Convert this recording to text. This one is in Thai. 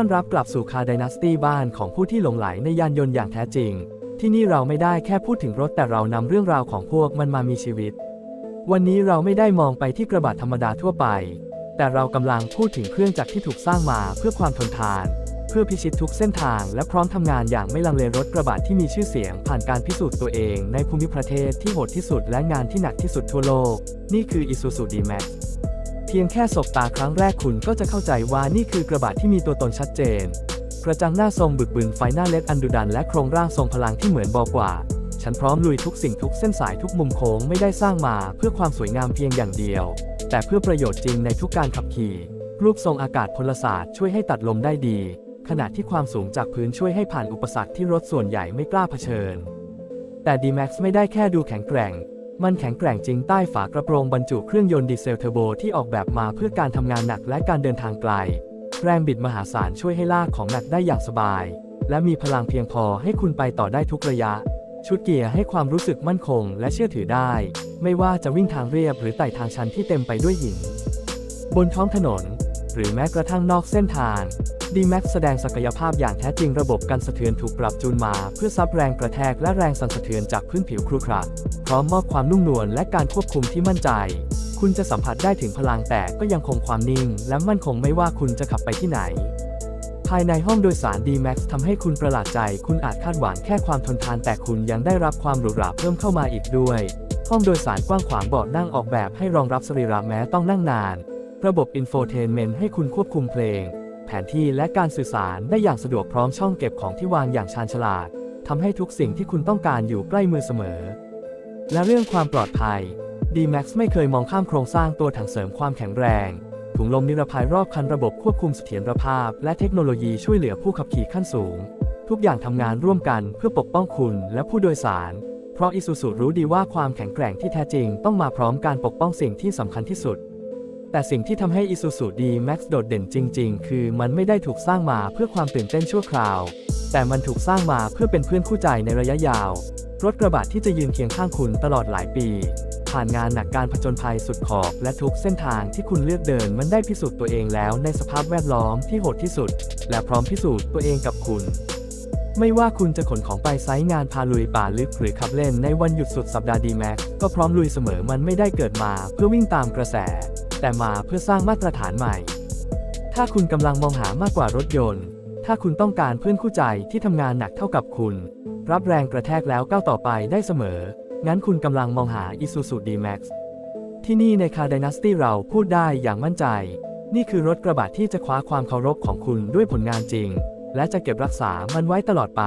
อนรับกลับสู่คาด n น s สตี้บ้านของผู้ที่หลงไหลในยานยนต์อย่างแท้จริง ที่นี่เราไม่ได้แค่พูดถึงรถแต่เรานำเรื่องราวของพวกมันมามีชีวิต วันนี้เราไม่ได้มองไปที่กระบะธรรมดาทั่วไป แต่เรากำลังพูดถึงเครื่องจักรที่ถูกสร้างมาเพื่อความทนทาน เพื่อพิชิตทุกเส้นทางและพร้อมทำงานอย่างไม่ลังเลรถกระบะที่มีชื่อเสียง ผ่านการพิสูจน์ตัวเอง ในภูมิประเทศที่โหดที่สุดและงานที่หนักที่สุดทั่วโลก นี่คือ Isuzu D-Max เพียงแค่สบตาครั้งแรกคุณก็จะเข้าใจว่านี่คือกระบะที่มีตัวตนชัดเจน กระจังหน้าทรงบึกบึนไฟหน้าเล็กอันดุดันและโครงร่างทรงพลังที่เหมือนบอกว่า ฉันพร้อมลุยทุกสิ่งทุกเส้นสายทุกมุมโค้งไม่ได้สร้างมาเพื่อความสวยงามเพียงอย่างเดียว แต่เพื่อประโยชน์จริงในทุกการขับขี่ รูปทรงอากาศพลศาสตร์ช่วยให้ตัดลมได้ดี ขณะที่ความสูงจากพื้นช่วยให้ผ่านอุปสรรคที่รถส่วนใหญ่ไม่กล้าเผชิญ แต่ D-Max ไม่ได้แค่ดูแข็งแกร่ง มันแข็งแกร่งจริงใต้ฝากระโปรงบรรจุเครื่องยนต์ดีเซลเทอร์โบที่ออกแบบมาเพื่อการทำงานหนักและการเดินทางไกล แรงบิดมหาศาลช่วยให้ลากของหนักได้อย่างสบาย และมีพลังเพียงพอให้คุณไปต่อได้ทุกระยะ ชุดเกียร์ให้ความรู้สึกมั่นคงและเชื่อถือได้ ไม่ว่าจะวิ่งทางเรียบหรือไต่ทางชันที่เต็มไปด้วยหิน บนท้องถนน หรือแม้กระทั่งนอกเส้นทาง D-Max แสดงศักยภาพอย่างแท้จริงระบบกันสะเทือนถูกปรับจูนมา เพื่อซับแรงกระแทกและแรงสั่นสะเทือนจากพื้นผิวครุขระพร้อมมอบความนุ่มนวลและการควบคุมที่มั่นใจ คุณจะสัมผัสได้ถึงพลังแต่ก็ยังคงความนิ่ง และมั่นคงไม่ว่าคุณจะขับไปที่ไหน ภายในห้องโดยสาร D-Max ทำให้คุณประหลาดใจ คุณอาจคาดหวังแค่ความทนทานแต่คุณยังได้รับความหรูหราเพิ่มเข้ามาอีกด้วย ห้องโดยสารกว้างขวางเบาะนั่งออกแบบให้รองรับสรีระแม้ต้องนั่งนาน ระบบอินโฟเทนเมนต์ให้คุณควบคุมเพลง แผนที่และการสื่อสารได้อย่างสะดวกพร้อมช่องเก็บของที่วางอย่างชาญฉลาดทำให้ทุกสิ่งที่คุณต้องการอยู่ใกล้มือเสมอ และเรื่องความปลอดภัย D-Max ไม่เคยมองข้ามโครงสร้างตัวถังเสริมความแข็งแรง ถุงลมนิรภัยรอบคันระบบควบคุมเสถียรภาพ และเทคโนโลยีช่วยเหลือผู้ขับขี่ขั้นสูง ทุกอย่างทำงานร่วมกันเพื่อปกป้องคุณและผู้โดยสาร เพราะ Isuzu รู้ดีว่าความแข็งแกร่งที่แท้จริงต้องมาพร้อมการปกป้องสิ่งที่สำคัญที่สุด แต่สิ่งที่ทำให้ Isuzu D-Max โดดเด่นจริง ๆ คือมันไม่ได้ถูกสร้างมาเพื่อความตื่นเต้นชั่วคราว แต่มันถูกสร้างมาเพื่อเป็นเพื่อนคู่ใจในระยะยาว รถกระบะที่จะยืนเคียงข้างคุณตลอดหลายปี ผ่านงานหนักการผจญภัยสุดขอบ และทุกเส้นทางที่คุณเลือกเดินมันได้พิสูจน์ตัวเองแล้วในสภาพแวดล้อมที่โหดที่สุด และพร้อมพิสูจน์ตัวเองกับคุณไม่ว่าคุณจะขนของไปไซต์งานพาลุยป่าลึกหรือขับเล่นในวันหยุดสุดสัปดาห์ D-Max ก็พร้อมลุยเสมอมันไม่ได้เกิดมาเพื่อวิ่งตามกระแส แต่มาเพื่อสร้างมาตรฐานใหม่ ถ้าคุณกำลังมองหามากกว่ารถยนต์ ถ้าคุณต้องการเพื่อนคู่ใจที่ทำงานหนักเท่ากับคุณ รับแรงกระแทกแล้วก้าวต่อไปได้เสมอ งั้นคุณกำลังมองหา Isuzu D-Max ที่นี่ในคา Dynasty เราพูดได้อย่างมั่นใจ นี่คือรถกระบะที่จะคว้าความเคารพของคุณด้วยผลงานจริง และจะเก็บรักษามันไว้ตลอดไป